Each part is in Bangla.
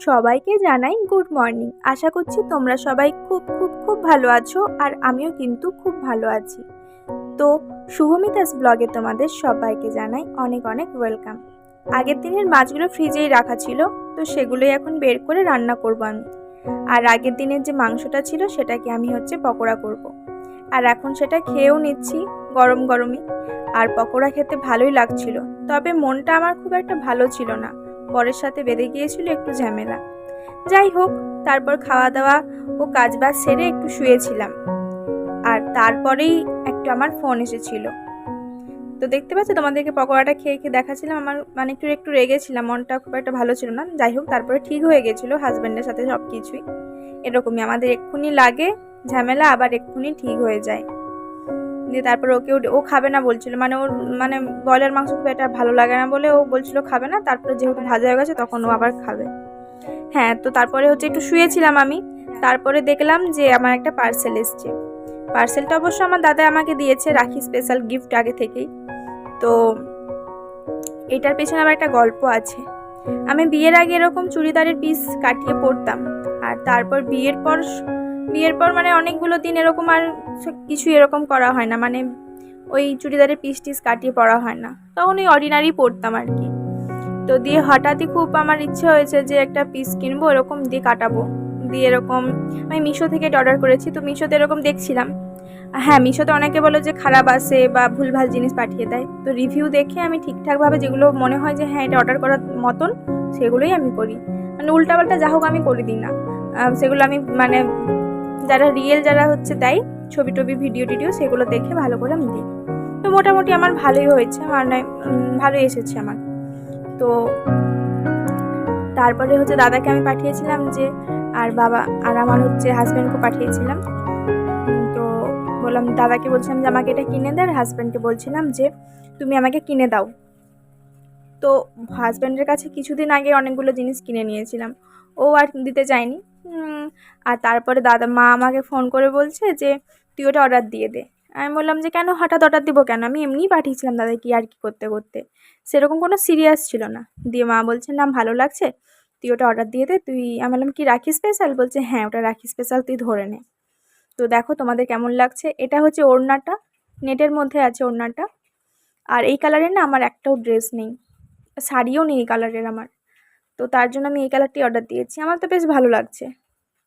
সবাইকে জানাই গুড মর্নিং। আশা করছি তোমরা সবাই খুব খুব খুব ভালো আছো আর আমিও কিন্তু খুব ভালো আছি। তো শুভমিতাস ব্লগে তোমাদের সবাইকে জানাই অনেক অনেক ওয়েলকাম। আগের দিনের মাছগুলো ফ্রিজেই রাখা ছিল, তো সেগুলোই এখন বের করে রান্না করব আমি। আর আগের দিনের যে মাংসটা ছিল সেটাকে আমি হচ্ছে পকোড়া করব। আর এখন সেটা খেয়েও নিচ্ছি, গরম, গরমই। আর পকোড়া খেতে ভালোই লাগছিল, তবে মনটা আমার খুব একটা ভালো ছিল না। বরের সাথে বেঁধে গিয়েছিল একটু ঝামেলা। যাই হোক, তারপর খাওয়া দাওয়া ও কাজবাজ সেরে একটু শুয়েছিলাম। আর তারপরেই একটু আমার ফোন এসেছিল। তো দেখতে পাচ্ছ, তোমাদেরকে পকোড়াটা খেয়ে খেয়ে দেখাচ্ছিলাম। আমার মানে একটু একটু রেগেছিলাম, মনটা খুব একটা ভালো ছিল না। যাই হোক, তারপরে ঠিক হয়ে গেছিল হাজব্যান্ডের সাথে সব কিছুই এরকমই আমাদের এক্ষুনি লাগে, ঝামেলা আবার এক্ষুনি ঠিক হয়ে যায়। দিয়ে তারপর ওকে ও খাবে না বলছিল। মানে ওর মানে ব্রয়লার মাংস খুব একটা ভালো লাগে না বলে ও বলছিল খাবে না, তারপরে যেহেতু ভাজা হয়ে গেছে তখন ও আবার খাবে। হ্যাঁ তো তারপরে হচ্ছে একটু শুয়েছিলাম আমি। তারপরে দেখলাম যে আমার একটা পার্সেল এসছে। পার্সেলটা অবশ্য আমার দাদা আমাকে দিয়েছে, রাখি স্পেশাল গিফট আগে থেকেই। তো এটার পেছনে আবার একটা গল্প আছে। আমি বিয়ের আগে এরকম চুড়িদারের পিস কাটিয়ে পরতাম। আর তারপর বিয়ের পর বিয়ের পর মানে অনেকগুলো দিন এরকম আর কিছু এরকম করা হয় না। মানে ওই চুড়িদারের পিস টিস কাটিয়ে পরা হয় না। তখন ওই অর্ডিনারি পরতাম আর কি। তো দিয়ে হঠাৎই খুব আমার ইচ্ছে হয়েছে যে একটা পিস কিনবো, এরকম দিয়ে কাটাবো। দিয়ে এরকম, আমি মিশো থেকে অর্ডার করেছি, তো মিশোতে এরকম দেখছিলাম। হ্যাঁ মিশোতে অনেকে বলে যে খারাপ আসে বা ভুলভাল জিনিস পাঠিয়ে দেয়। তো রিভিউ দেখে আমি ঠিকঠাকভাবে যেগুলো মনে হয় যে হ্যাঁ এটা অর্ডার করার মতন, সেগুলোই আমি করি। মানে উল্টাপাল্টা যা হোক আমি করে দিই না সেগুলো আমি মানে যারা রিয়েল যারা হচ্ছে দেয় ছবি টবি ভিডিও টিডিও সেগুলো দেখে ভালো করে আমি দিই তো মোটামুটি আমার ভালোই হয়েছে মানে ভালোই এসেছে আমার। তো তারপরে হচ্ছে দাদাকে আমি পাঠিয়েছিলাম যে, আর বাবা, আর আমার হচ্ছে হাজব্যান্ডকে পাঠিয়েছিলাম। তো বললাম, দাদাকে বলছিলাম যে, আমাকে এটা কিনে দে। আর হাজব্যান্ডকে বলছিলাম যে, তুমি আমাকে কিনে দাও। তো হাজব্যান্ডের কাছে কিছুদিন আগে অনেকগুলো জিনিস কিনে নিয়েছিলাম। ও আর দিতে চায়নি। আর তারপরে দাদা, মা আমাকে ফোন করে বলছে যে, তুই ওটা অর্ডার দিয়ে দে। আমি বললাম যে, কেন? হঠাৎ অর্ডার দিব কেন? আমি এমনিই পাঠিয়েছিলাম দাদা কি আর কি করতে করতে। সেরকম কোনো সিরিয়াস ছিল না। দিয়ে মা বলছে, না, ভালো লাগছে। তুই ওটা অর্ডার দিয়ে দে। তুই আমি বললাম, কি, রাখি স্পেশাল বলছে হ্যাঁ ওটা রাখি স্পেশাল তুই ধরে নে। তো দেখো তোমাদের কেমন লাগছে। এটা হচ্ছে ওড়নাটা, নেটের মধ্যে আছে ওড়নাটা। আর এই কালারের না আমার একটাও ড্রেস নেই। শাড়িও নেই এই কালারের আমার। তো তার জন্য আমি এই কালারটি অর্ডার দিয়েছি। আমার তো বেশ ভালো লাগছে।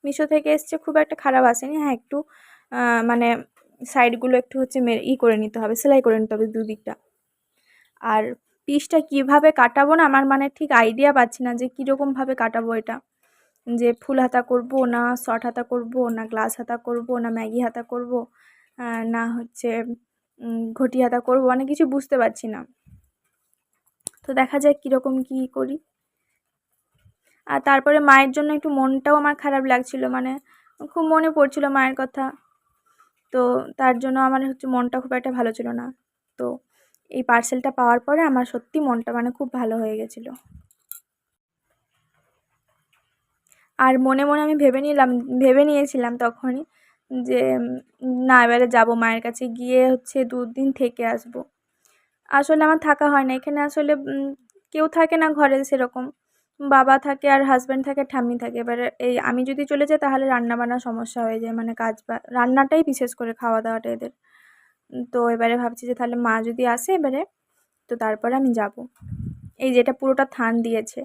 মিশো থেকে এসছে, খুব একটা খারাপ আসেনি। হ্যাঁ একটু মানে সাইডগুলো একটু হচ্ছে ই করে নিতে হবে, সেলাই করে নিতে হবে দুদিকটা। আর পিসটা কীভাবে কাটাবো না, আমার মানে ঠিক আইডিয়া পাচ্ছি না যে কীরকমভাবে কাটাবো এটা। যে ফুল হাতা করব না শর্ট হাতা করব, না গ্লাস হাতা করব, না ম্যাগি হাতা করব না হচ্ছে ঘটি হাতা করব মানে কিছু বুঝতে পারছি না। তো দেখা যায় কীরকম কী করি। আর তারপরে মায়ের জন্য একটু মনটাও আমার খারাপ লাগছিল মানে খুব মনে পড়ছিল মায়ের কথা। তো তার জন্য আমার হচ্ছে মনটা খুব একটা ভালো ছিল না। তো এই পার্সেলটা পাওয়ার পরে আমার সত্যি মনটা মানে খুব ভালো হয়ে গেছিল। আর মনে মনে আমি ভেবে নিলাম, ভেবে নিয়েছিলাম তখনই যে না, এবারে যাব মায়ের কাছে গিয়ে হচ্ছে দুদিন থেকে আসব। আসলে আমার থাকা হয় না, এখানে আসলে কেউ থাকে না ঘরে সেরকম। বাবা থাকে আর হাজব্যান্ড থাকে ঠাম্মি থাকে। এবারে এই আমি যদি চলে যাই, তাহলে রান্না বান্নার সমস্যা হয়ে যায়। মানে কাজ রান্নাটাই বিশেষ করে খাওয়া দাওয়াটা এদের। তো এবারে ভাবছি যে তাহলে মা যদি আসে এবারে, তো তারপরে আমি যাব। এই যেটা পুরোটা থান দিয়েছে।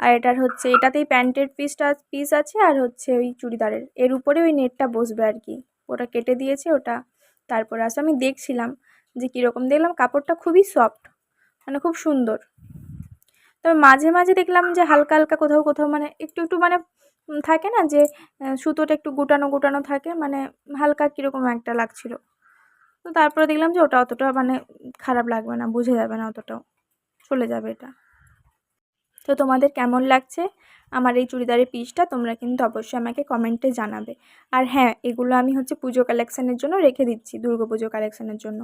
আর এটার হচ্ছে, এটাতেই প্যান্টের পিসটা পিস আছে আর হচ্ছে ওই চুড়িদারের। এর উপরে ওই নেটটা বসবে আর কি। ওটা কেটে দিয়েছে ওটা। তারপরে আসলে আমি দেখছিলাম যে কীরকম। দেখলাম কাপড়টা খুবই সফট মানে খুব সুন্দর। তবে মাঝে মাঝে দেখলাম যে হালকা হালকা কোথাও কোথাও মানে একটু একটু মানে থাকে না যে সুতোটা একটু গুটানো গুটানো থাকে মানে হালকা কীরকম একটা লাগছিল। তো তারপরে দেখলাম যে ওটা অতটা মানে খারাপ লাগবে না, বুঝে যাবে না অতটাও, চলে যাবে এটা। তো তোমাদের কেমন লাগছে আমার এই চুড়িদারের পিসটা তোমরা কিন্তু অবশ্যই আমাকে কমেন্টে জানাবে। আর হ্যাঁ এগুলো আমি হচ্ছে পুজো কালেকশানের জন্য রেখে দিচ্ছি, দুর্গা পুজো কালেকশানের জন্য।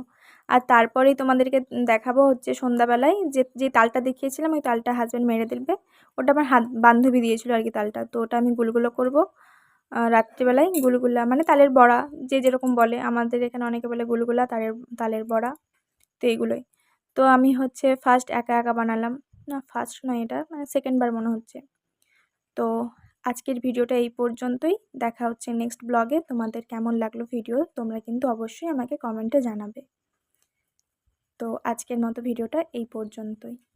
আর তারপরেই তোমাদেরকে দেখাবো হচ্ছে সন্ধ্যাবেলায় যে যে তালটা দেখিয়েছিলাম, ওই তালটা হাজব্যান্ড মেরে দিলবে ওটা আমার হাত, বান্ধবী দিয়েছিল আর কি তালটা। তো ওটা আমি গুলগুলো করব। রাত্রিবেলায় গুলগুলা মানে তালের বড়া, যে যেরকম বলে, আমাদের এখানে অনেকে বলে গুলগুলা তালের তালের বড়া, তো এইগুলোই তো আমি হচ্ছে ফার্স্ট একা একা বানালাম। না ফার্স্ট নয় এটা মানে সেকেন্ডবার মনে হচ্ছে। তো আজকের ভিডিওটা এই পর্যন্তই। দেখা হচ্ছে নেক্সট ব্লগে তোমাদের কেমন লাগল ভিডিও তোমরা কিন্তু অবশ্যই আমাকে কমেন্টে জানাবে। তো আজকের মতো ভিডিওটা এই পর্যন্তই।